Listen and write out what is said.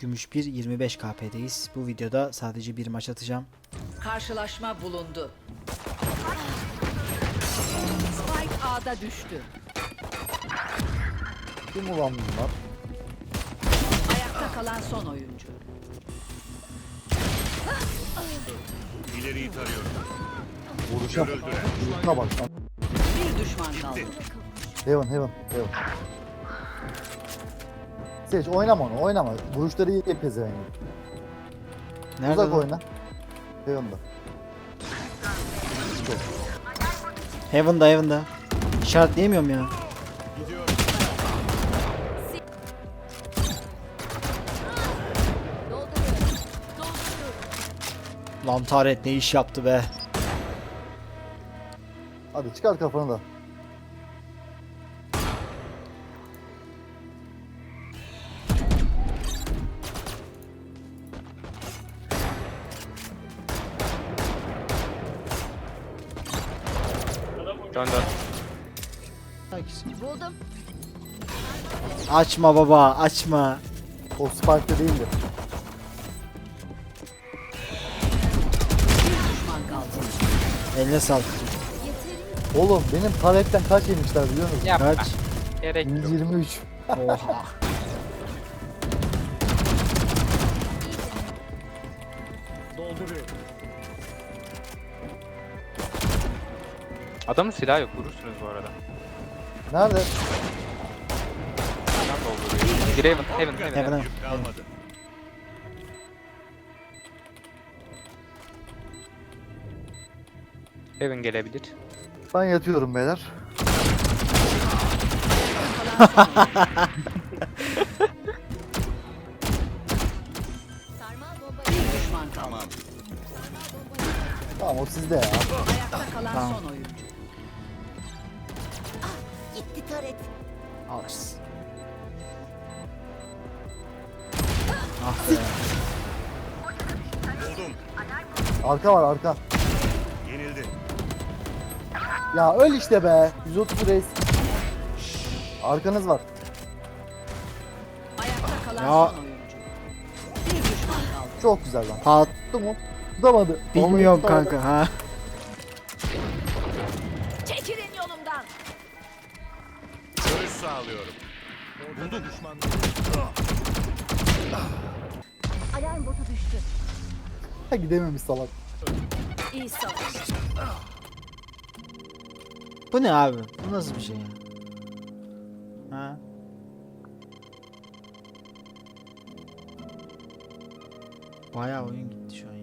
Gümüş 1 25 KP'deyiz. Bu videoda sadece bir maç atacağım. Karşılaşma bulundu. Spike A'da düştü. Kim ulan bunlar? Ayakta kalan son oyuncu. İleriyi tarıyorum. Vuruşa bak. Bir düşman kaldı. Heaven heaven heaven. Seç oynama onu oynama. Vuruşları iyi pezevenk. Nerede? Uzak lan? oyna. Heaven'da. Heaven'da Heaven'da. İşaretleyemiyorum ya. Lan Taret ne iş yaptı be. Hadi çıkar kafanı da. Dön dön. Buldum. Açma baba açma. O Spike'de değildi. Bir düşman kaldı. Eline sağlık. Oğlum benim paletten kaç yemişler biliyor musun? Yapma. Kaç? Gerek yok. 123. Oha. Adamın silahı yok. Vurursunuz bu arada. Nerede? Adam dolduruyor. Bir Heaven, Heaven, Heaven. Heaven'a. Yük kalmadı. Heaven gelebilir. Ben yatıyorum beyler. Bir düşman kaldı. Tamam. Tamam o sizde ya. Ayakta kalan Tamam. son oyuncu. Gitti taret. Alırsın. Ah be. Buldum. Arka var arka. Yenildi. Ya öl işte be. 130 reis. Arkanız var. Ayakta kalan Ya. son oyuncu. Bir düşman kaldı. Çok güzel lan. Pat Tuttu mu? Tutamadı. bilmiyorum Vallahi tutamadı. kanka ha. Çekilin sağlıyorum. Buldum. Düşman. Alarm botu düştü. Ha, Gidememiş salak. İyi savaş. Bu ne abi? Bu nasıl bir şey ya? Ha? Bayağı oyun gitti şu an.